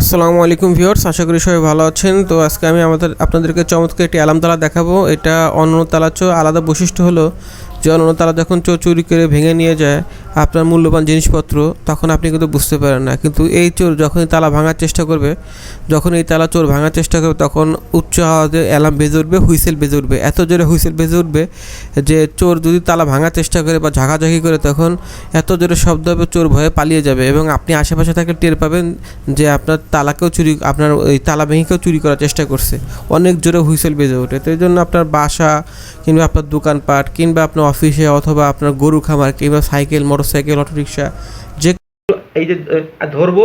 আসসালামু আলাইকুম ভিউয়ার্স, আশা করি সবাই ভালো আছেন। তো আজকে আমি আমাদের আপনাদেরকে চমৎকার একটি তালা দেখাবো। এটা অন্য তালা চো আলাদা বৈশিষ্ট্য হলো যে অন্য তালা যখন চোর চুরি করে ভেঙে নিয়ে যায় আপনার মূল্যবান জিনিসপত্র, তখন আপনি কিন্তু বুঝতে পারেন না। কিন্তু এই চোর যখন এই তালা ভাঙার চেষ্টা করবে, যখন এই তালা চোর ভাঙার চেষ্টা করবে, তখন উচ্চ আওয়াজে অ্যালার্ম বেজে উঠবে, হুইসেল বেজে উঠবে। এত জোরে হুইসেল বেজে উঠবে যে চোর যদি তালা ভাঙার চেষ্টা করে বা ঝাঁকাঝাঁকি করে, তখন এত জোরে শব্দ হবে, চোর ভয়ে পালিয়ে যাবে এবং আপনি আশেপাশে থাকলে টের পাবেন যে আপনার তালাকেও চুরি, আপনার ওই তালা ভেঙেকেও চুরি করার চেষ্টা করছে। অনেক জোরে হুইসেল বেজে ওঠে। তো এই জন্য আপনার বাসা কিংবা আপনার দোকানপাট কিংবা আপনার অফিসে অথবা আপনার গরু খামার কিংবা সাইকেল মোটরসাইকেল, অটোরিকশা, যে এই যে ধরবো,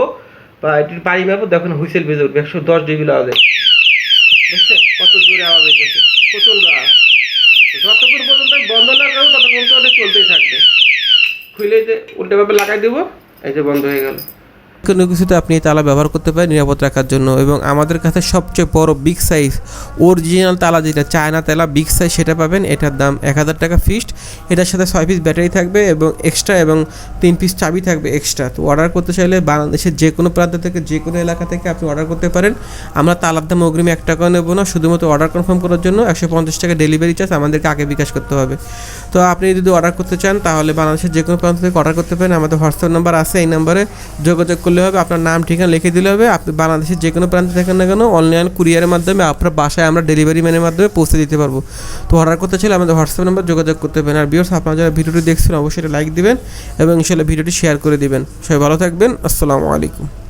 বা এটির মারবো তখন হুইসেল বেজে উঠবে, একশো দশ ডিগ্রি আওয়াজে কত জোরে আওয়াজ হইতেছে প্রচণ্ড আওয়াজ। যতক্ষণ পর্যন্ত বন্ধ না করব, ততক্ষণ তো চলতেই থাকবে। খুলে যে উল্টেভাবে লাগাই দেবো, এই যে বন্ধ হয়ে গেল। কোনো কিছুতে আপনি তালা ব্যবহার করতে পারেন নিরাপদ রাখার জন্য এবং আমাদের কাছে সবচেয়ে বড় বিগ সাইজ অরিজিনাল তালা যেটা চায়না তালা বিগ সাইজ সেটা পাবেন। এটার দাম এক হাজার টাকা ফিক্সড এটার সাথে ছয় পিস ব্যাটারি থাকবে এবং এক্সট্রা এবং তিন পিস চাবি থাকবে এক্সট্রা তো অর্ডার করতে চাইলে বাংলাদেশের যে কোনো প্রান্ত থেকে, যে কোনো এলাকা থেকে আপনি অর্ডার করতে পারেন। আমরা তালার দাম অগ্রিম এক টাকাও নেব না। শুধুমাত্র অর্ডার কনফার্ম করার জন্য একশো পঞ্চাশ টাকা ডেলিভারি চার্জ আমাদেরকে আগে বিকাশ করতে হবে। তো আপনি যদি অর্ডার করতে চান, তাহলে বাংলাদেশের যে কোনো প্রান্ত থেকে অর্ডার করতে পারেন। আমাদের হোয়াটসঅ্যাপ নাম্বার আছে, এই নাম্বারে যোগাযোগ করলে হবে, আপনার নাম, ঠিকানা লিখে দিলে হবে, আপনি বাংলাদেশের যে কোনো প্রান্তে থাকেন না কেন, অনলাইন কুরিয়ারের মাধ্যমে আপনার বাসায় আমরা ডেলিভারি ম্যানের মাধ্যমে পৌঁছে দিতে পারব। তো অর্ডার করতে চাইলে আমাদের হোয়াটসঅ্যাপ নাম্বার যোগাযোগ করতে পারেন। আর বিয়ার্স আপনারা যারা ভিডিওটি দেখছেন, অবশ্যই লাইক দিবেন এবং ইনশাল্লাহ ভিডিওটি শেয়ার করে দিবেন। সবাই ভালো থাকবেন। আসসালামু আলাইকুম।